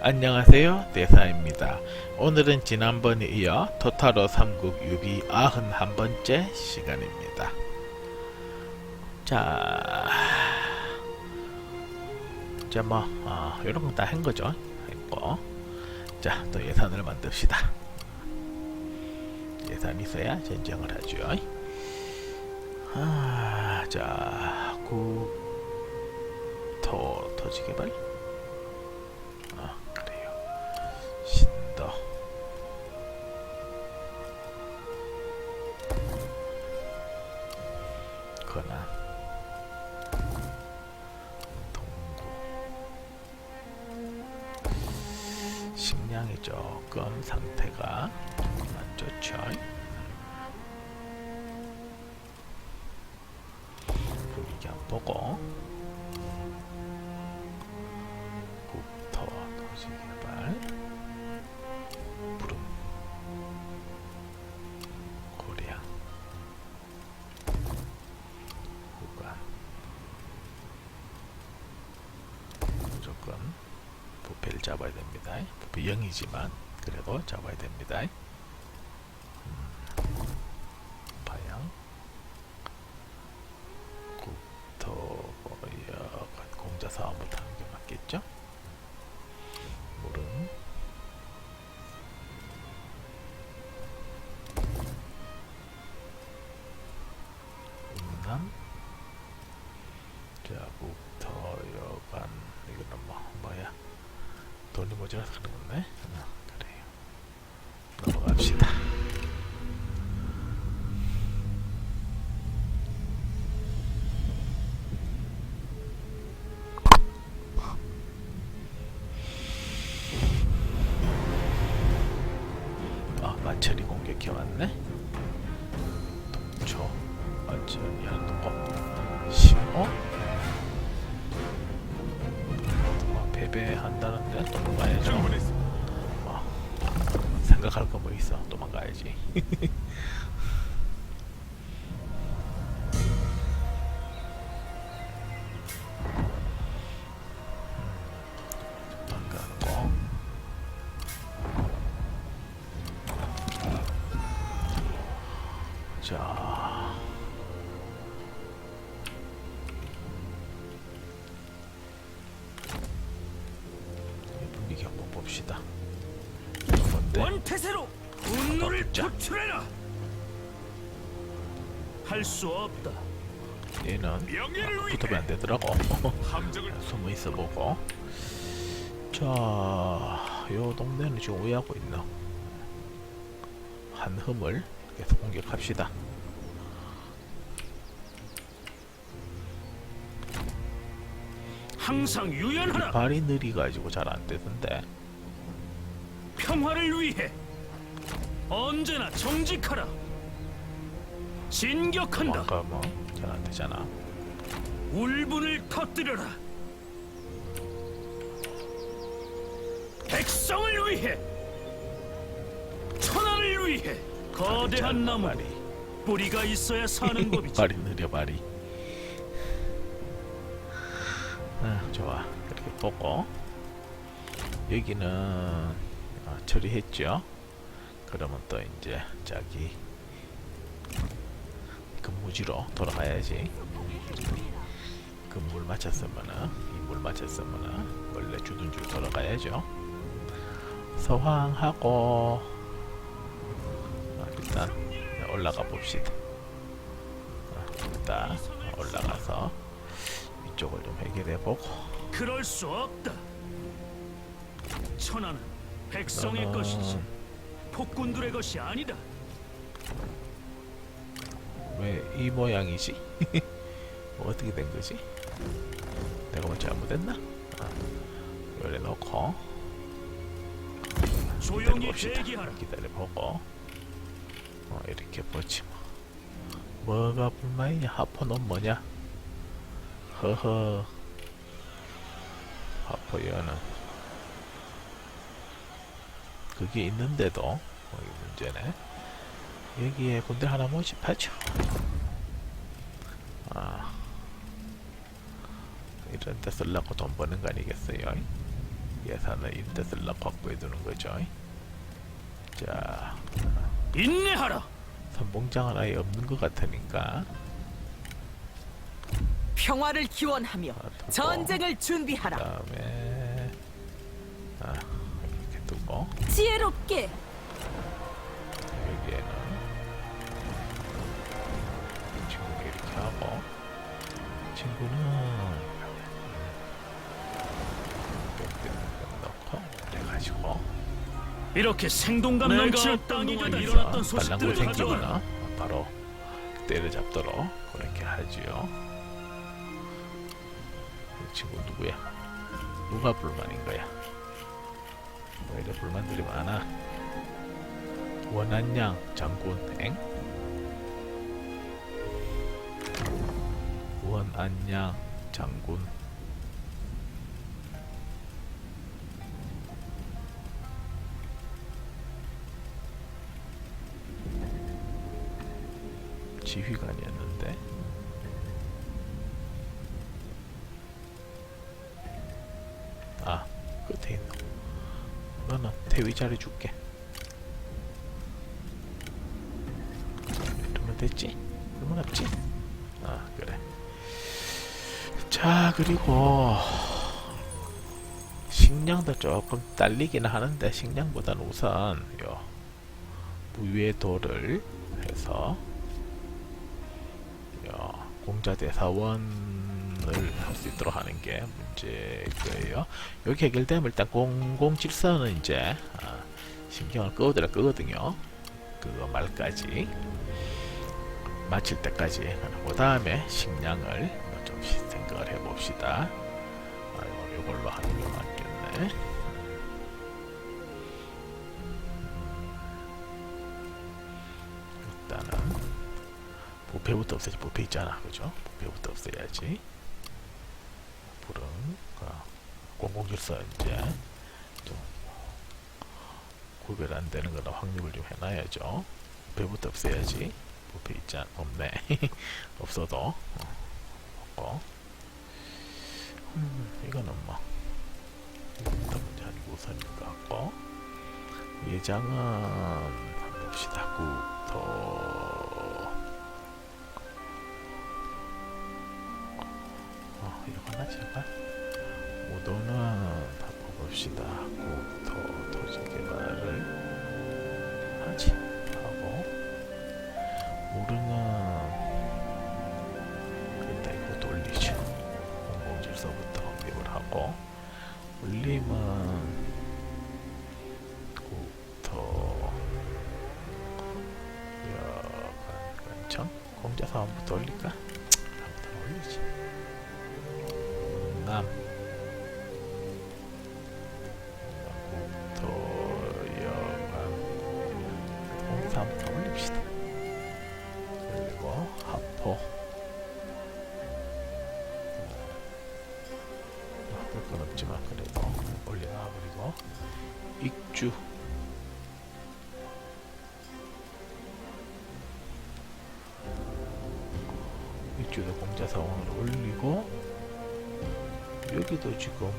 안녕하세요. 대사입니다. 오늘은 지난번에 이어 토타로 3국 유비 91번째 시간입니다. 자 이제 뭐 어, 이런 건 다 한 거죠. 했고. 자 또 예산을 만듭시다. 예산이 있어야 전쟁을 하죠. 아, 자 국토 토지 개발 권한 동구 식량이 조금 상태가 안 좋죠. 분위기 안 보고 잡아야 됩니다. 부패 0이지만 그래도 잡아야 됩니다. 음, 파양 국토보역 공자 사업부터 하는 게 맞겠죠? 물은 인남. 자 국토여관. 이거는 뭐 뭐야 모자라서 그런 건데 어, 그래요 넘어갑시다 아 마철이? 심어? 패배한다는데? 도망가야죠. 뭐, 생각할 거 뭐 있어. 도망가야지. 거 자. 봅시다. 원태세로 분노를. 표출해라. 할 수 없다. 얘는 명예를 위해 붙으면 안 되더라고. 함정을 숨어 있어 보고. 자, 요 동네는 지금 오해하고 있나? 한 흠을 계속 공격합시다. 항상 유연하라. 발이 느리 가지고 잘 안 되던데. 평화를 위해 언제나 정직하라. 진격한다. 아까 뭐잘 안 되잖아. 울분을 터뜨려라. 백성을 위해 천하를 위해 거대한 나무 발이. 뿌리가 있어야 사는 법이지. 발이 느려 발이. 아, 좋아. 이렇게 보고 여기는 아, 처리했죠. 그러면 또 이제 자기 근무지로 돌아가야지. 근무를 마쳤으면은 임무를 마쳤으면은 원래 주둔 줄 돌아가야죠. 서황하고 아, 일단 올라가 봅시다. 아, 일단 올라가서 이쪽을 좀 해결해 보고 그럴 수 없다. 천하는 백성의 너는- 것이지 폭군들의 것이 아니다. 왜 이 모양이지? 뭐 어떻게 된 거지? 내가 뭐 잘못했나? 아, 요래 놓고 조용히 기다려봅시다. 대기하라. 기다려보고 어, 이렇게 보지 뭐 뭐가 불만이냐 하포는 뭐냐 허허 하포여는 그게 있는데도 어, 이게 문제네 여기에 군대 하나 모집하죠 아 이런 데 쓰려고 돈 버는 거 아니겠어요 예산을 인터슬럽 확보해 두는 거죠. 자, 인내하라. 선봉장은 아예 없는 것 같으니까 평화를 기원하며 두고. 전쟁을 준비하라. 그다음에 아 두고 지혜롭게 여기에는 친구 이렇게 하고 친구는 넣고 이렇게 생동감 넘치는 땅이 되다 일어났던 소식들을. 생기거나 바로 때려잡도록 그렇게 하지요. 이 친구 누구야? 누가 불만인 거야? 왜 이래 불만들이 많아? 원한양 장군 엥? 원한양 장군 지휘관이었 너는 대위 잘해줄게 이러면 됐지? 그러면 없지? 아 그래 자 그리고 식량도 조금 딸리긴 하는데 식량보다는 우선 요 무위의 돌을 해서 야, 공자 대사원 을 할 수 있도록 하는 게 문제일 거예요. 여기 해결되면 일단 공공 질서는 이제 아, 신경을 끄어들어 끄거든요. 그거 말까지 마칠 때까지 그 다음에 식량을 뭐좀 생각을 해봅시다. 아이고, 이걸로 하는 게 맞겠네. 일단은 부패부터 없애지 부패 있잖아 그죠 부패부터 없애야지 불은 아, 공공질서 이제 좀 구별 안 되는 거나 확립을 좀 해놔야죠. 부패부터 없애야지. 부패 있자 없네. 없어도. 어, 없고. 음, 이거는 뭐 이거부터 문제 아니고 우선인 것 같고. 예장은 한번 봅시다. 구 봅시다. 구토 토지 개발을 하지 하고. 우르는 일단 이거 돌리죠. 공공질서부터 확립을 하고. 울림은 구토 여간 간청? 공자사원부터 올릴까? 익주도 공자 사원을 올리고 여기도 지금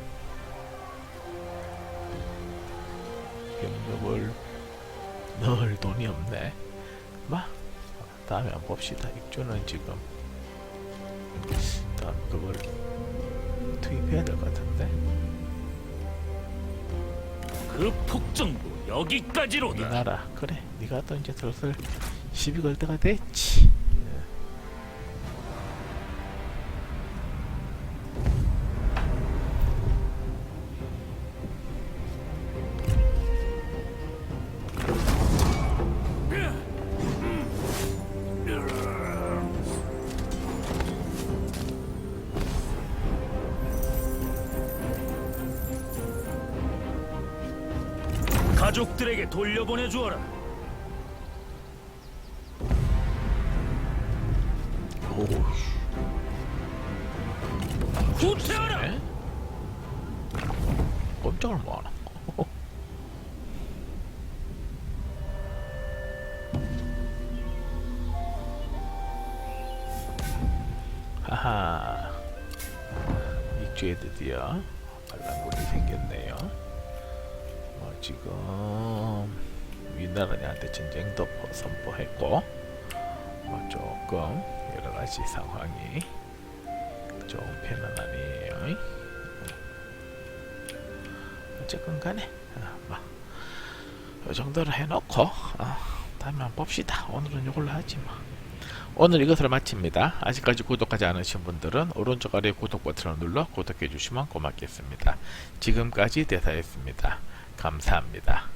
병력을 넣을 돈이 없네. 마 다음에 한번 봅시다. 익주는 지금 다음 그걸 투입해야 될 것 같은데. 그 폭정도 여기까지로다. 우리나라 그래. 네가 또 이제 슬슬 시비 걸 때가 됐지 가족들에게 돌려보내 주어라. 후퇴하라. 에? 꼼짝을 뭐하나 하하 입주에 드디어 반란군이 생겼네요. 뭐 지금 위나라한테 전쟁도 뭐 선포했고 뭐 조금 여러 가지 상황이 편은 아니에요. 어쨌건 간에 아, 뭐이 정도로 해놓고 아, 다음에 한번 봅시다. 오늘은 이걸로 하지 뭐. 오늘 이것으로 마칩니다. 아직까지 구독하지 않으신 분들은 오른쪽 아래 구독 버튼을 눌러 구독해 주시면 고맙겠습니다. 지금까지 대사였습니다. 감사합니다.